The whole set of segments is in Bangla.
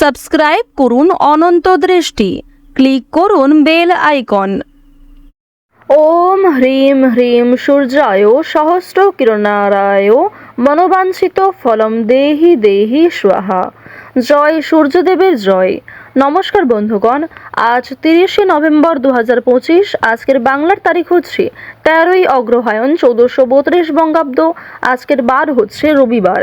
সাবস্ক্রাইব করুন অনন্ত দৃষ্টি। ক্লিক করুন বেল আইকন। ওম হ্রিম হ্রিম সূর্যায় সহস্র কিরণারায় মনোবাঞ্ছিত ফলম দেহি দেহি স্বাহা। জয় সূর্যদেবের জয়। নমস্কার বন্ধুগণ, আজ তিরিশে নভেম্বর দু পঁচিশ, আজকের বাংলার তারিখ হচ্ছে তেরোই অগ্রহায়ণ চৌদ্দশো বত্রিশ বঙ্গাব্দ, আজকের বার হচ্ছে রবিবার।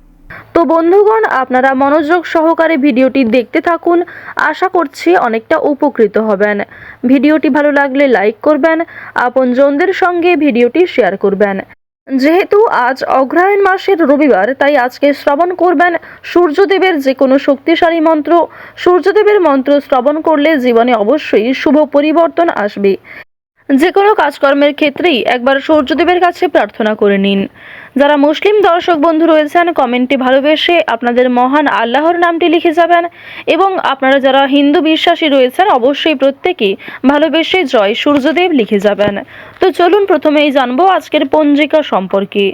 তো বন্ধুগণ, আপনারা মনোযোগ সহকারে ভিডিওটি দেখতে থাকুন। আশা করছি অনেকটা উপকৃত হবেন। ভিডিওটি ভালো লাগলে লাইক করবেন, আপনজনদের সঙ্গে ভিডিওটি শেয়ার করবেন। যেহেতু আজ অগ্রহায়ণ মাসের রবিবার, তাই আজকে শ্রবণ করবেন সূর্যদেবের যে কোনো শক্তিশালী মন্ত্র। সূর্যদেবের মন্ত্র শ্রবণ করলে জীবনে অবশ্যই শুভ পরিবর্তন আসবে। যে কোনো কাজকর্মের ক্ষেত্রেই একবার সূর্যদেবের কাছে প্রার্থনা করে নিন। যারা মুসলিম দর্শক বন্ধু রয়েছেন, কমেন্টে ভালোবেসে আপনাদের মহান আল্লাহর নামটি লিখে যাবেন এবং আপনারা যারা হিন্দু বিশ্বাসী রয়েছেন, অবশ্যই প্রত্যেকেই ভালোবেসে জয় সূর্যদেব লিখে যাবেন। তো চলুন প্রথমেই জানব আজকের পঞ্জিকা সম্পর্কে।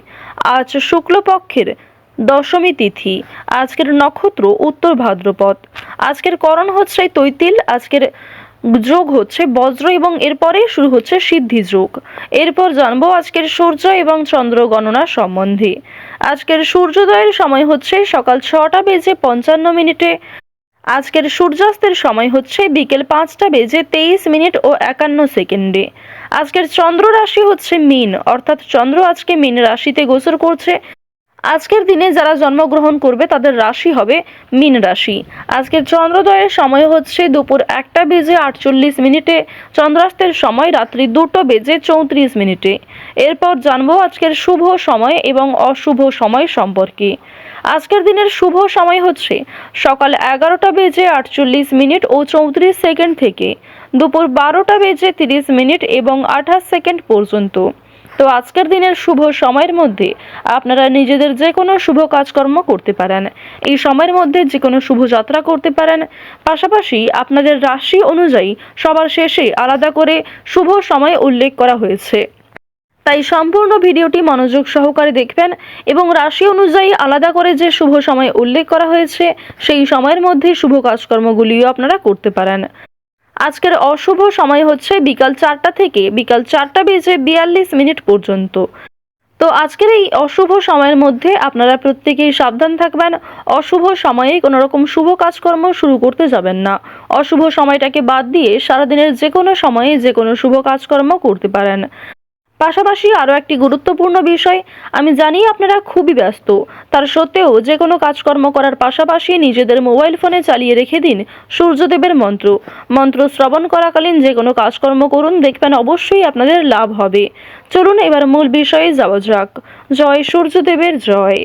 আজ শুক্লপক্ষের দশমী তিথি, আজকের নক্ষত্র উত্তর ভাদ্রপদ। আজকের করণ হচ্ছে তৈতিল, আজকের যোগ হচ্ছে বজ্র এবং এরপরে শুরু হচ্ছে সিদ্ধি যোগ। এরপর জানব আজকের সূর্য এবং চন্দ্র গণনা সম্বন্ধে। আজকের সূর্যোদয়ের সময় হচ্ছে সকাল ছটা বেজে পঞ্চান্ন মিনিটে। আজকের সূর্যাস্তের সময় হচ্ছে বিকেল পাঁচটা বেজে তেইশ মিনিট ও একান্ন সেকেন্ডে। আজকের চন্দ্র রাশি হচ্ছে মিন, অর্থাৎ চন্দ্র আজকে মিন রাশিতে গোচর করছে। আজকের দিনে যারা জন্মগ্রহণ করবে, তাদের রাশি হবে মিন রাশি। আজকের চন্দ্রোদয়ের সময় হচ্ছে দুপুর একটা বেজে আটচল্লিশ মিনিটে, চন্দ্রাস্তের সময় রাত্রি দুটো বেজে চৌত্রিশ মিনিটে। এরপর জানব আজকের শুভ সময় এবং অশুভ সময় সম্পর্কে। আজকের দিনের শুভ সময় হচ্ছে সকাল এগারোটা বেজে আটচল্লিশ মিনিট ও চৌত্রিশ সেকেন্ড থেকে, দুপুর বারোটা বেজে তিরিশ মিনিট এবং আঠাশ সেকেন্ড পর্যন্ত। তো আজকের দিনের শুভ সময়ের মধ্যে আপনারা নিজেদের যে কোনো শুভ কাজকর্ম করতে পারেন। এই সময়ের মধ্যে যে কোনো শুভ যাত্রা করতে পারেন। পাশাপাশি আপনাদের রাশি অনুযায়ী সবার শেষে আলাদা করে শুভ সময় উল্লেখ করা হয়েছে। তাই সম্পূর্ণ ভিডিওটি মনোযোগ সহকারে দেখবেন এবং রাশি অনুযায়ী আলাদা করে যে শুভ সময় উল্লেখ করা হয়েছে, সেই সময়ের মধ্যে শুভ কাজকর্মগুলিও আপনারা করতে পারেন। আজকের অশুভ সময় হচ্ছে বিকাল চারটা থেকে বিকাল চারটা বেজে বিয়াল্লিশ মিনিট পর্যন্ত। তো আজকের এই অশুভ সময়ের মধ্যে আপনারা প্রত্যেকেই সাবধান থাকবেন। অশুভ সময়ে কোনো রকম শুভ কাজকর্ম শুরু করতে যাবেন না। অশুভ সময়টাকে বাদ দিয়ে সারাদিনের যে কোনো সময়ে যে কোনো শুভ কাজকর্ম করতে পারেন। পাশাপাশি আরও একটি গুরুত্বপূর্ণ বিষয়, আমি জানি আপনারা খুবই ব্যস্ত। তার সত্ত্বেও যে কোনো কাজকর্ম করার পাশাপাশি নিজেদের মোবাইল ফোনে চালিয়ে রেখে দিন সূর্যদেবের মন্ত্র। মন্ত্র শ্রবণ করাকালীন যে কোনো কাজকর্ম করুন, দেখবেন অবশ্যই আপনাদের লাভ হবে। চলুন এবার মূল বিষয়ে যাওয়া যাক। জয় সূর্যদেবের জয়।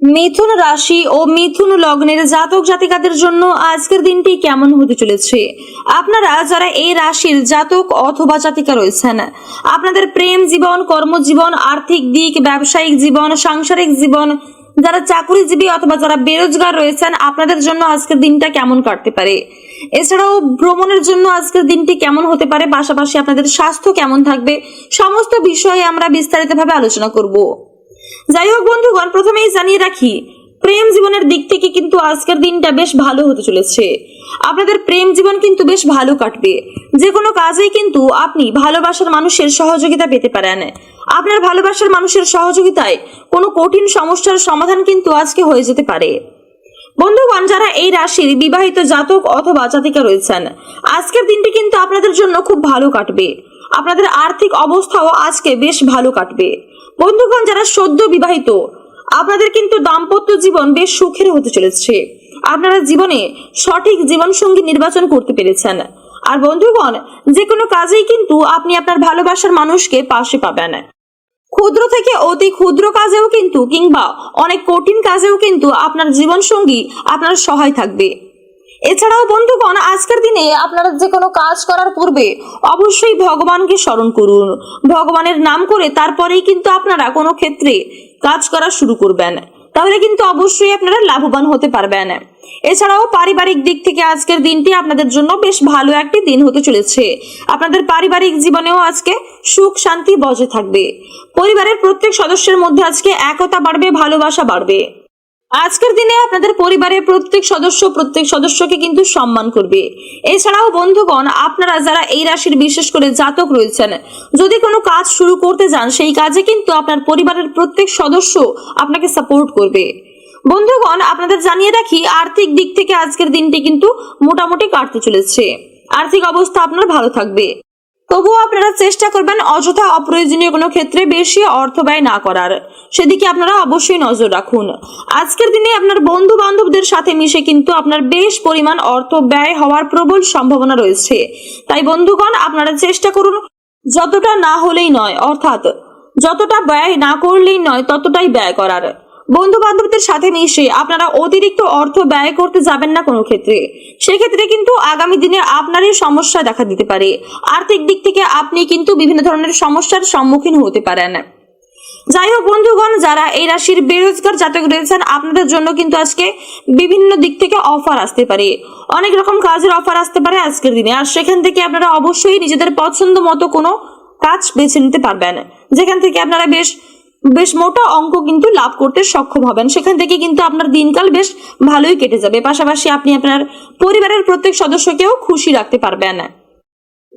মিথুন রাশি ও মিথুন লগ্নের জাতক জাতিকাদের জন্য আজকের দিনটি কেমন হতে চলেছে? আপনারা যারা এই রাশির জাতক অথবা জাতিকা রয়েছেন, আপনাদের প্রেম জীবন, কর্মজীবন, আর্থিক দিক, ব্যবসায়িক জীবন, সাংসারিক জীবন, যারা চাকরিজীবী অথবা যারা বেরোজগার রয়েছেন, আপনাদের জন্য আজকের দিনটা কেমন কাটতে পারে? এছাড়াও ভ্রমণের জন্য আজকের দিনটি কেমন হতে পারে? পাশাপাশি আপনাদের স্বাস্থ্য কেমন থাকবে? সমস্ত বিষয়ে আমরা বিস্তারিতভাবে আলোচনা করব। যাই হোক বন্ধুগণ, প্রথমেই জানিয়ে রাখি, প্রেম জীবনের দিক থেকে কিন্তু আজকের দিনটা বেশ ভালো হতে চলেছে। আপনাদের প্রেম জীবন কিন্তু বেশ ভালো কাটবে। যে কোনো কাজেই কিন্তু আপনি ভালোবাসার মানুষের সহযোগিতা পেতে পারেন। আপনার ভালোবাসার মানুষের সহযোগিতায় কোনো কঠিন সমস্যার সমাধান কিন্তু আজকে হয়ে যেতে পারে। বন্ধুগণ, যারা এই রাশির বিবাহিত জাতক অথবা জাতিকা রয়েছেন, আজকের দিনটি কিন্তু আপনাদের জন্য খুব ভালো কাটবে। আপনাদের আর্থিক অবস্থাও আজকে বেশ ভালো কাটবে। বন্ধুগণ, যারা সদ্য বিবাহিত, আপনাদের কিন্তু দাম্পত্য জীবন বেশ সুখের হতে চলেছে। আপনারা জীবনে সঠিক জীবনসঙ্গী নির্বাচন করতে পেরেছেন। আর বন্ধুগণ, যে কোনো কাজেই কিন্তু আপনি আপনার ভালোবাসার মানুষকে পাশে পাবেন। ক্ষুদ্র থেকে অতি ক্ষুদ্র কাজেও কিন্তু কিংবা অনেক কঠিন কাজেও কিন্তু আপনার জীবনসঙ্গী আপনার সহায় থাকবে। এছাড়াও বন্ধুগণ, আজকের দিনে আপনারা যে কোনো কাজ করার পূর্বে অবশ্যই ভগবানকে স্মরণ করুন। ভগবানের নাম করে তারপরেই কিন্তু আপনারা কোনো ক্ষেত্রে কাজ করা শুরু করবেন। তাহলে কিন্তু অবশ্যই আপনারা লাভবান হতে পারবেন। এছাড়াও পারিবারিক দিক থেকে আজকের দিনটি আপনাদের জন্য বেশ ভালো একটি দিন হতে চলেছে। আপনাদের পারিবারিক জীবনেও আজকে সুখ শান্তি বজায় থাকবে। পরিবারের প্রত্যেক সদস্যের মধ্যে আজকে একতা বাড়বে, ভালোবাসা বাড়বে। আজকের দিনে আপনাদের পরিবারের প্রত্যেক সদস্য, প্রত্যেক সদস্যকে কিন্তু সম্মান করবে। এছাড়াও বন্ধুগণ, আপনারা যারা এই রাশির বিশেষ করে জাতক রয়েছেন, যদি কোনো কাজ শুরু করতে যান, সেই কাজে কিন্তু আপনার পরিবারের প্রত্যেক সদস্য আপনাকে সাপোর্ট করবে। বন্ধুগণ, আপনাদের জানিয়ে রাখি, আর্থিক দিক থেকে আজকের দিনটি কিন্তু মোটামুটি কাটতে চলেছে। আর্থিক অবস্থা আপনার ভালো থাকবে। তবুও আপনারা চেষ্টা করবেন অযথা অপ্রয়োজনীয় কোনো ক্ষেত্রে বেশি অর্থ ব্যয় না করার। সেদিকে আপনারা অবশ্যই নজর রাখুন। আজকের দিনে আপনার বন্ধু বান্ধবদের সাথে মিশে কিন্তু আপনার বেশ পরিমাণ অর্থ ব্যয় হওয়ার প্রবল সম্ভাবনা রয়েছে। তাই বন্ধুগণ, আপনারা চেষ্টা করুন যতটা না হলেই নয়, অর্থাৎ যতটা ব্যয় না করলেই নয়, ততটাই ব্যয় করার। বন্ধু বান্ধবদের সাথে মিশে আপনারা অতিরিক্ত অর্থ ব্যয় করতে যাবেন না কোনো ক্ষেত্রে। সেক্ষেত্রে কিন্তু আগামী দিনে আপনারই সমস্যা দেখা দিতে পারে। আর্থিক দিক থেকে আপনি কিন্তু বিভিন্ন ধরনের সমস্যার সম্মুখীন হতে পারেন। যাই হোক বন্ধুগণ, যারা এই রাশির বেরোজগার জাতক রয়েছেন, আপনাদের জন্য কিন্তু আজকে বিভিন্ন দিক থেকে অফার আসতে পারে। অনেক রকম কাজের অফার আসতে পারে আজকের দিনে। আর সেখান থেকে আপনারা অবশ্যই নিজেদের পছন্দ মতো কোনো কাজ বেছে নিতে পারবেন। যেখান থেকে আপনারা বেশ বেশ মোটা অঙ্ক কিন্তু লাভ করতে সক্ষম হবেন। সেখান থেকে কিন্তু আপনার দিনকাল বেশ ভালোই কেটে যাবে। পাশাপাশি আপনি আপনার পরিবারের প্রত্যেক সদস্যকেও খুশি রাখতে পারবেন।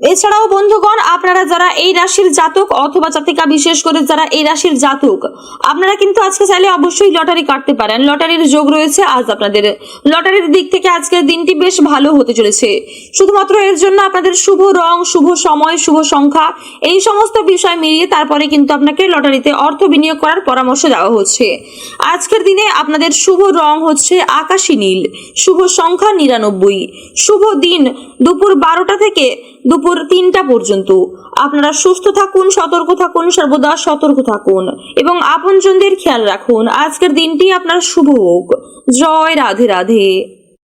এছাড়াও বন্ধুগণ, আপনারা যারা এই রাশির জাতক অথবা জাতিকা বিশেষ করে যারা এই রাশির জাতক, আপনারা কিন্তু আজকে চাইলে অবশ্যই লটারি কাটতে পারেন। লটারির যোগ রয়েছে আজ আপনাদের। লটারির দিক থেকে আজকের দিনটি বেশ ভালো হতে চলেছে। শুধুমাত্র এর জন্য আপনাদের শুভ রং, শুভ সময়, শুভ সংখ্যা, এই সমস্ত বিষয় মিলিয়ে তারপরে কিন্তু আপনাকে লটারিতে অর্থ বিনিয়োগ করার পরামর্শ দেওয়া হচ্ছে। আজকের দিনে আপনাদের শুভ রং হচ্ছে আকাশী নীল। শুভ সংখ্যা নিরানব্বই। শুভ দিন দুপুর বারোটা থেকে দুপুর তিনটা পর্যন্ত। আপনারা সুস্থ থাকুন, সতর্ক থাকুন, সর্বদা সতর্ক থাকুন। এবং আপনজনদের খেয়াল রাখুন, আজকের দিনটি আপনার শুভ হোক। জয় রাধে রাধে।